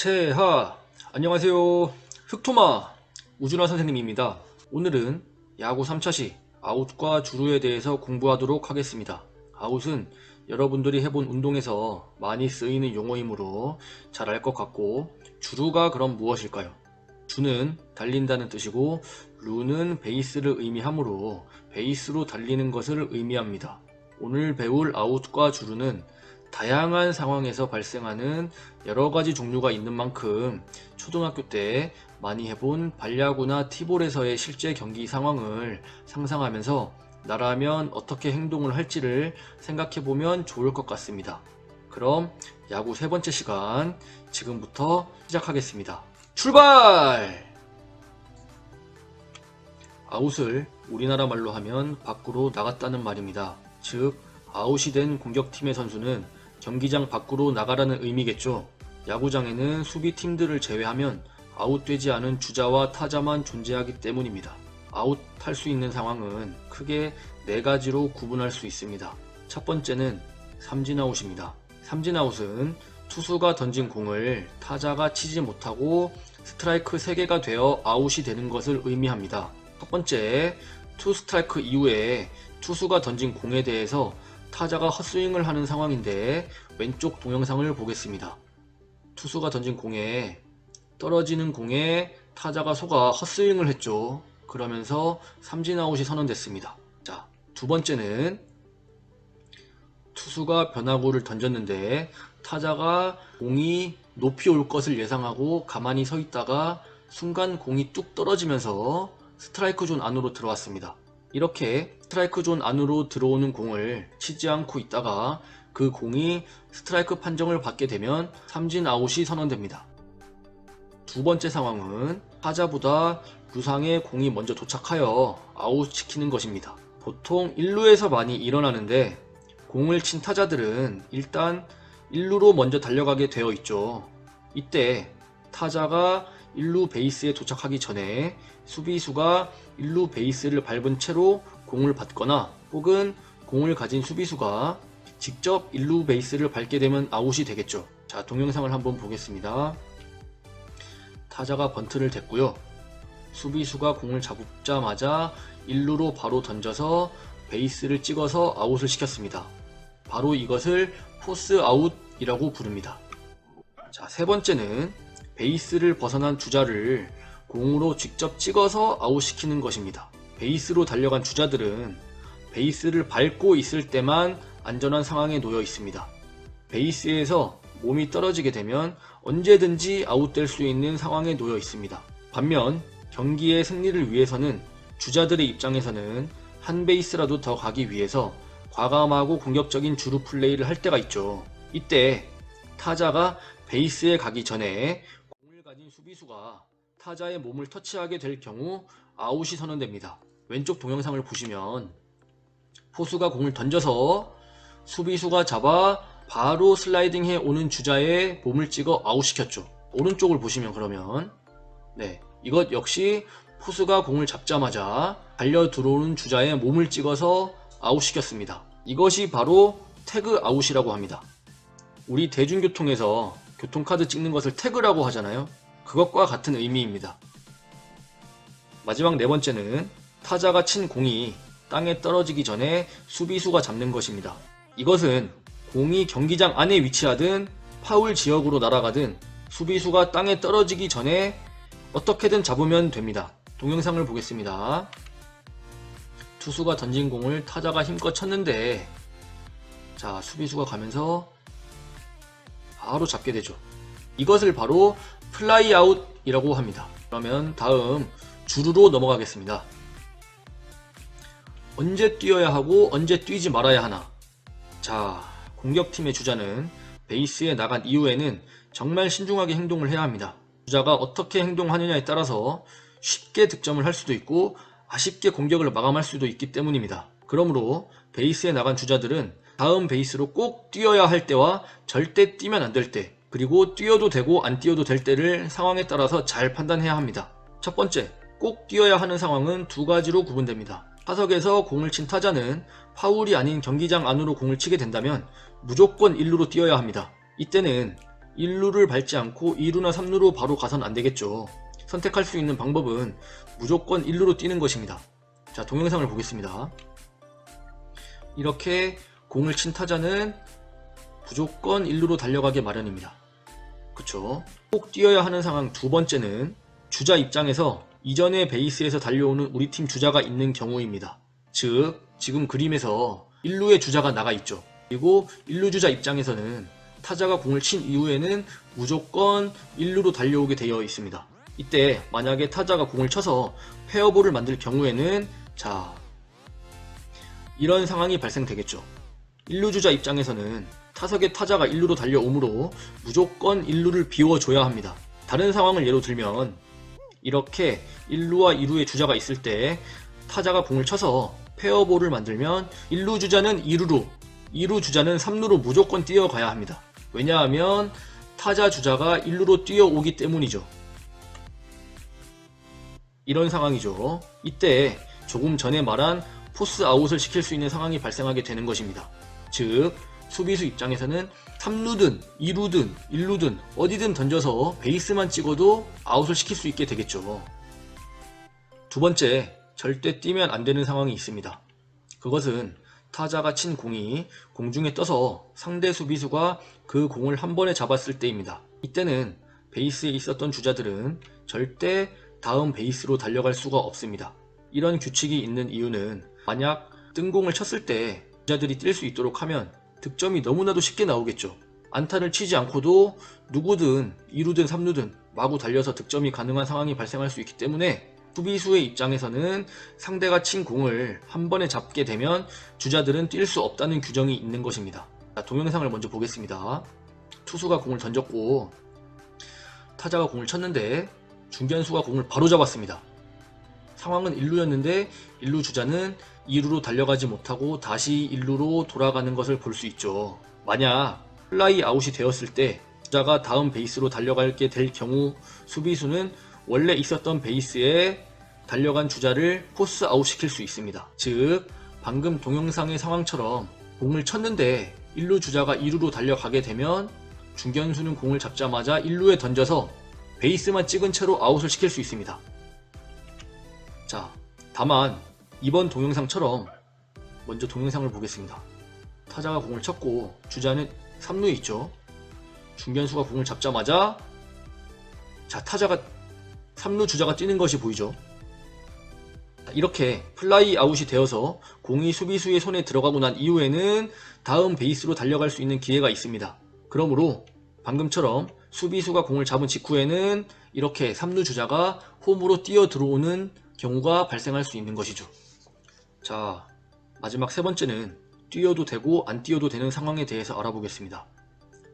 체하 안녕하세요 흑토마 우준화 선생님입니다 오늘은 야구 3차시 아웃과 주루에 대해서 공부하도록 하겠습니다 아웃은 여러분들이 해본 운동에서 많이 쓰이는 용어이므로 잘 알 것 같고 주루가 그럼 무엇일까요? 주는 달린다는 뜻이고 루는 베이스를 의미하므로 베이스로 달리는 것을 의미합니다. 오늘 배울 아웃과 주루는 다양한 상황에서 발생하는 여러 가지 종류가 있는 만큼 초등학교 때 많이 해본 발야구나 티볼에서의 실제 경기 상황을 상상하면서 나라면 어떻게 행동을 할지를 생각해 보면 좋을 것 같습니다. 그럼 야구 세 번째 시간 지금부터 시작하겠습니다. 출발! 아웃을 우리나라 말로 하면 밖으로 나갔다는 말입니다. 즉, 아웃이 된 공격팀의 선수는 경기장 밖으로 나가라는 의미겠죠. 야구장에는 수비팀들을 제외하면 아웃되지 않은 주자와 타자만 존재하기 때문입니다. 아웃할 수 있는 상황은 크게 네 가지로 구분할 수 있습니다. 첫 번째는 삼진 아웃입니다. 삼진 아웃은 투수가 던진 공을 타자가 치지 못하고 스트라이크 3개가 되어 아웃이 되는 것을 의미합니다. 첫 번째, 투 스트라이크 이후에 투수가 던진 공에 대해서 타자가 헛스윙을 하는 상황인데 왼쪽 동영상을 보겠습니다. 투수가 던진 공에 떨어지는 공에 타자가 속아 헛스윙을 했죠. 그러면서 삼진 아웃이 선언됐습니다. 자, 두 번째는 투수가 변화구를 던졌는데 타자가 공이 높이 올 것을 예상하고 가만히 서 있다가 순간 공이 뚝 떨어지면서 스트라이크 존 안으로 들어왔습니다. 이렇게 스트라이크 존 안으로 들어오는 공을 치지 않고 있다가 그 공이 스트라이크 판정을 받게 되면 삼진 아웃이 선언됩니다. 두 번째 상황은 타자보다 부상에 공이 먼저 도착하여 아웃 시키는 것입니다. 보통 1루에서 많이 일어나는데 공을 친 타자들은 일단 1루로 먼저 달려가게 되어 있죠. 이때 타자가 1루 베이스에 도착하기 전에 수비수가 1루 베이스를 밟은 채로 공을 받거나 혹은 공을 가진 수비수가 직접 1루 베이스를 밟게 되면 아웃이 되겠죠. 자, 동영상을 한번 보겠습니다. 타자가 번트를 댔고요. 수비수가 공을 잡자마자 1루로 바로 던져서 베이스를 찍어서 아웃을 시켰습니다. 바로 이것을 포스 아웃이라고 부릅니다. 자, 세 번째는 베이스를 벗어난 주자를 공으로 직접 찍어서 아웃시키는 것입니다. 베이스로 달려간 주자들은 베이스를 밟고 있을 때만 안전한 상황에 놓여 있습니다. 베이스에서 몸이 떨어지게 되면 언제든지 아웃될 수 있는 상황에 놓여 있습니다. 반면 경기의 승리를 위해서는 주자들의 입장에서는 한 베이스라도 더 가기 위해서 과감하고 공격적인 주루 플레이를 할 때가 있죠. 이때 타자가 베이스에 가기 전에 수비수가 타자의 몸을 터치하게 될 경우 아웃이 선언됩니다. 왼쪽 동영상을 보시면 포수가 공을 던져서 수비수가 잡아 바로 슬라이딩해 오는 주자의 몸을 찍어 아웃시켰죠. 오른쪽을 보시면 그러면 네 이것 역시 포수가 공을 잡자마자 달려 들어오는 주자의 몸을 찍어서 아웃시켰습니다. 이것이 바로 태그 아웃이라고 합니다. 우리 대중교통에서 교통카드 찍는 것을 태그라고 하잖아요. 그것과 같은 의미입니다. 마지막 네 번째는 타자가 친 공이 땅에 떨어지기 전에 수비수가 잡는 것입니다. 이것은 공이 경기장 안에 위치하든 파울 지역으로 날아가든 수비수가 땅에 떨어지기 전에 어떻게든 잡으면 됩니다. 동영상을 보겠습니다. 투수가 던진 공을 타자가 힘껏 쳤는데 자 수비수가 가면서 바로 잡게 되죠. 이것을 바로 플라이 아웃이라고 합니다. 그러면 다음 주루로 넘어가겠습니다. 언제 뛰어야 하고 언제 뛰지 말아야 하나? 자, 공격팀의 주자는 베이스에 나간 이후에는 정말 신중하게 행동을 해야 합니다. 주자가 어떻게 행동하느냐에 따라서 쉽게 득점을 할 수도 있고 아쉽게 공격을 마감할 수도 있기 때문입니다. 그러므로 베이스에 나간 주자들은 다음 베이스로 꼭 뛰어야 할 때와 절대 뛰면 안 될 때, 그리고 뛰어도 되고 안 뛰어도 될 때를 상황에 따라서 잘 판단해야 합니다. 첫 번째, 꼭 뛰어야 하는 상황은 두 가지로 구분됩니다. 타석에서 공을 친 타자는 파울이 아닌 경기장 안으로 공을 치게 된다면 무조건 1루로 뛰어야 합니다. 이때는 1루를 밟지 않고 2루나 3루로 바로 가선 안 되겠죠. 선택할 수 있는 방법은 무조건 1루로 뛰는 것입니다. 자, 동영상을 보겠습니다. 이렇게 공을 친 타자는 무조건 1루로 달려가게 마련입니다. 그쵸? 꼭 뛰어야 하는 상황 두 번째는 주자 입장에서 이전의 베이스에서 달려오는 우리 팀 주자가 있는 경우입니다. 즉, 지금 그림에서 1루에 주자가 나가 있죠. 그리고 1루 주자 입장에서는 타자가 공을 친 이후에는 무조건 1루로 달려오게 되어 있습니다. 이때 만약에 타자가 공을 쳐서 페어볼을 만들 경우에는 자 이런 상황이 발생되겠죠. 1루 주자 입장에서는 타석에 타자가 1루로 달려오므로 무조건 1루를 비워줘야 합니다. 다른 상황을 예로 들면 이렇게 1루와 2루의 주자가 있을 때 타자가 공을 쳐서 페어볼을 만들면 1루 주자는 2루로 2루 주자는 3루로 무조건 뛰어가야 합니다. 왜냐하면 타자 주자가 1루로 뛰어오기 때문이죠. 이런 상황이죠. 이때 조금 전에 말한 포스 아웃을 시킬 수 있는 상황이 발생하게 되는 것입니다. 즉, 수비수 입장에서는 3루든 2루든 1루든 어디든 던져서 베이스만 찍어도 아웃을 시킬 수 있게 되겠죠. 두 번째, 절대 뛰면 안 되는 상황이 있습니다. 그것은 타자가 친 공이 공중에 떠서 상대 수비수가 그 공을 한 번에 잡았을 때입니다. 이때는 베이스에 있었던 주자들은 절대 다음 베이스로 달려갈 수가 없습니다. 이런 규칙이 있는 이유는 만약 뜬공을 쳤을 때 주자들이 뛸 수 있도록 하면 득점이 너무나도 쉽게 나오겠죠. 안타를 치지 않고도 누구든 2루든 3루든 마구 달려서 득점이 가능한 상황이 발생할 수 있기 때문에 수비수의 입장에서는 상대가 친 공을 한 번에 잡게 되면 주자들은 뛸 수 없다는 규정이 있는 것입니다. 자, 동영상을 먼저 보겠습니다. 투수가 공을 던졌고 타자가 공을 쳤는데 중견수가 공을 바로 잡았습니다. 상황은 1루였는데 1루 주자는 2루로 달려가지 못하고 다시 1루로 돌아가는 것을 볼 수 있죠. 만약 플라이 아웃이 되었을 때 주자가 다음 베이스로 달려가게 될 경우 수비수는 원래 있었던 베이스에 달려간 주자를 포스 아웃 시킬 수 있습니다. 즉, 방금 동영상의 상황처럼 공을 쳤는데 1루 주자가 2루로 달려가게 되면 중견수는 공을 잡자마자 1루에 던져서 베이스만 찍은 채로 아웃을 시킬 수 있습니다. 자, 다만 이번 동영상처럼 먼저 동영상을 보겠습니다. 타자가 공을 쳤고 주자는 3루에 있죠. 중견수가 공을 잡자마자 자, 타자가 3루 주자가 뛰는 것이 보이죠. 이렇게 플라이 아웃이 되어서 공이 수비수의 손에 들어가고 난 이후에는 다음 베이스로 달려갈 수 있는 기회가 있습니다. 그러므로 방금처럼 수비수가 공을 잡은 직후에는 이렇게 3루 주자가 홈으로 뛰어 들어오는 경우가 발생할 수 있는 것이죠. 자, 마지막 세 번째는 뛰어도 되고 안 뛰어도 되는 상황에 대해서 알아보겠습니다.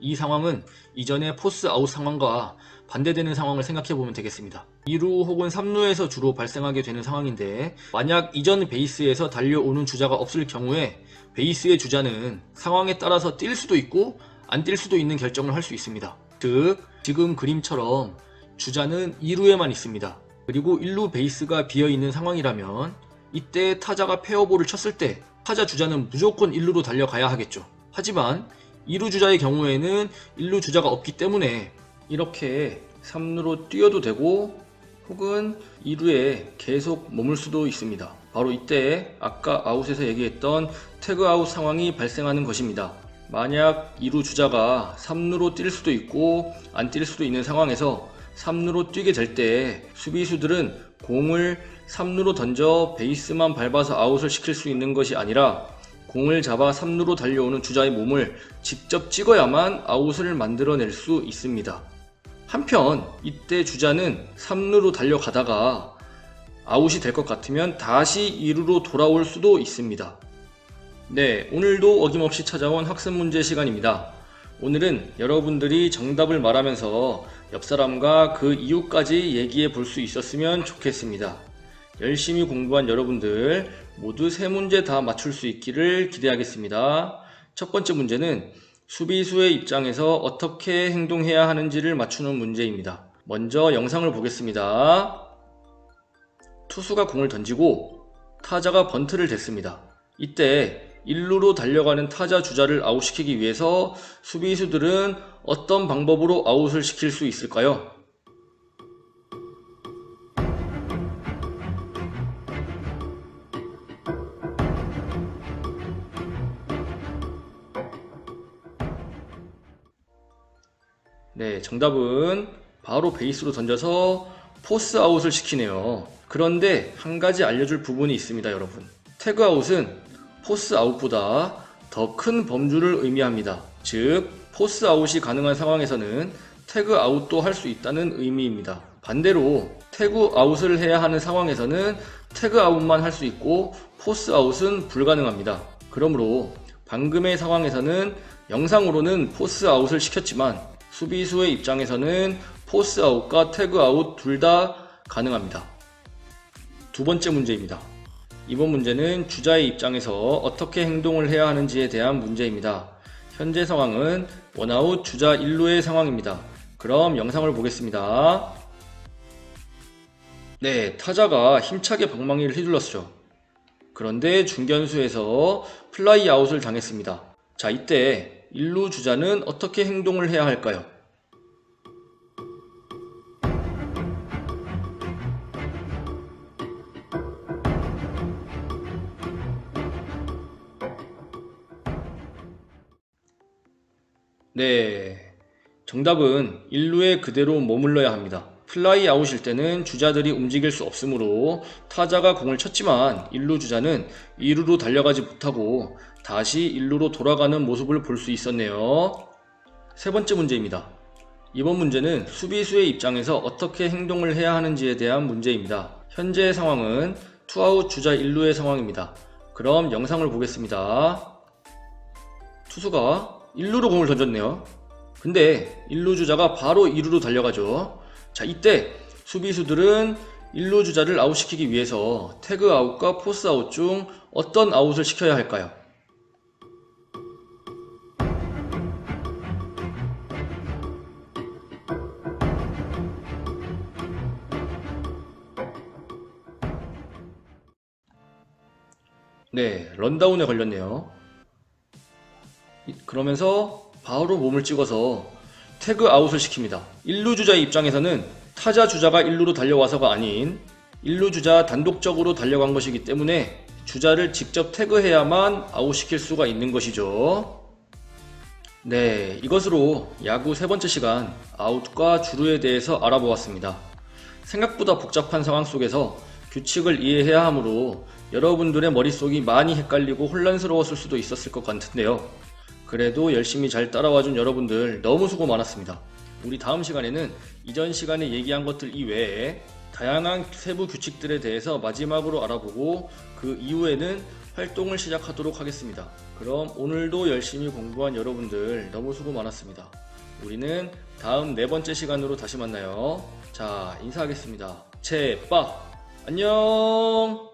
이 상황은 이전의 포스 아웃 상황과 반대되는 상황을 생각해 보면 되겠습니다. 2루 혹은 3루에서 주로 발생하게 되는 상황인데 만약 이전 베이스에서 달려오는 주자가 없을 경우에 베이스의 주자는 상황에 따라서 뛸 수도 있고 안 뛸 수도 있는 결정을 할 수 있습니다. 즉 지금 그림처럼 주자는 2루에만 있습니다. 그리고 1루 베이스가 비어 있는 상황이라면 이때 타자가 페어볼을 쳤을 때 타자 주자는 무조건 1루로 달려가야 하겠죠. 하지만 2루 주자의 경우에는 1루 주자가 없기 때문에 이렇게 3루로 뛰어도 되고 혹은 2루에 계속 머물 수도 있습니다. 바로 이때 아까 아웃에서 얘기했던 태그아웃 상황이 발생하는 것입니다. 만약 2루 주자가 3루로 뛸 수도 있고 안 뛸 수도 있는 상황에서 3루로 뛰게 될 때 수비수들은 공을 3루로 던져 베이스만 밟아서 아웃을 시킬 수 있는 것이 아니라 공을 잡아 3루로 달려오는 주자의 몸을 직접 찍어야만 아웃을 만들어낼 수 있습니다. 한편 이때 주자는 3루로 달려가다가 아웃이 될 것 같으면 다시 2루로 돌아올 수도 있습니다. 네, 오늘도 어김없이 찾아온 학습 문제 시간입니다. 오늘은 여러분들이 정답을 말하면서 옆 사람과 그 이유까지 얘기해 볼 수 있었으면 좋겠습니다. 열심히 공부한 여러분들 모두 세 문제 다 맞출 수 있기를 기대하겠습니다. 첫 번째 문제는 수비수의 입장에서 어떻게 행동해야 하는지를 맞추는 문제입니다. 먼저 영상을 보겠습니다. 투수가 공을 던지고 타자가 번트를 댔습니다. 이때 1루로 달려가는 타자 주자를 아웃시키기 위해서 수비수들은 어떤 방법으로 아웃을 시킬 수 있을까요? 네, 정답은 바로 베이스로 던져서 포스 아웃을 시키네요. 그런데 한 가지 알려줄 부분이 있습니다, 여러분. 태그 아웃은 포스 아웃보다 더 큰 범주를 의미합니다. 즉, 포스 아웃이 가능한 상황에서는 태그 아웃도 할 수 있다는 의미입니다. 반대로 태그 아웃을 해야 하는 상황에서는 태그 아웃만 할 수 있고 포스 아웃은 불가능합니다. 그러므로 방금의 상황에서는 영상으로는 포스 아웃을 시켰지만 수비수의 입장에서는 포스 아웃과 태그 아웃 둘 다 가능합니다. 두 번째 문제입니다. 이번 문제는 주자의 입장에서 어떻게 행동을 해야 하는지에 대한 문제입니다. 현재 상황은 원아웃 주자 1루의 상황입니다. 그럼 영상을 보겠습니다. 네, 타자가 힘차게 방망이를 휘둘렀죠. 그런데 중견수에서 플라이 아웃을 당했습니다. 자, 이때 1루 주자는 어떻게 행동을 해야 할까요? 네. 정답은 1루에 그대로 머물러야 합니다. 플라이 아웃일 때는 주자들이 움직일 수 없으므로 타자가 공을 쳤지만 1루 주자는 2루로 달려가지 못하고 다시 1루로 돌아가는 모습을 볼 수 있었네요. 세 번째 문제입니다. 이번 문제는 수비수의 입장에서 어떻게 행동을 해야 하는지에 대한 문제입니다. 현재의 상황은 투아웃 주자 1루의 상황입니다. 그럼 영상을 보겠습니다. 투수가 1루로 공을 던졌네요. 근데 1루 주자가 바로 2루로 달려가죠. 자, 이때 수비수들은 1루 주자를 아웃시키기 위해서 태그 아웃과 포스 아웃 중 어떤 아웃을 시켜야 할까요? 네, 런다운에 걸렸네요. 이- 그러면서 바로 몸을 찍어서 태그 아웃을 시킵니다. 1루 주자의 입장에서는 타자 주자가 1루로 달려와서가 아닌 1루 주자 단독적으로 달려간 것이기 때문에 주자를 직접 태그해야만 아웃시킬 수가 있는 것이죠. 네, 이것으로 야구 세 번째 시간 아웃과 주루에 대해서 알아보았습니다. 생각보다 복잡한 상황 속에서 규칙을 이해해야 하므로 여러분들의 머릿속이 많이 헷갈리고 혼란스러웠을 수도 있었을 것 같은데요. 그래도 열심히 잘 따라와준 여러분들 너무 수고 많았습니다. 우리 다음 시간에는 이전 시간에 얘기한 것들 이외에 다양한 세부 규칙들에 대해서 마지막으로 알아보고 그 이후에는 활동을 시작하도록 하겠습니다. 그럼 오늘도 열심히 공부한 여러분들 너무 수고 많았습니다. 우리는 다음 네 번째 시간으로 다시 만나요. 자, 인사하겠습니다. 제빠! 안녕!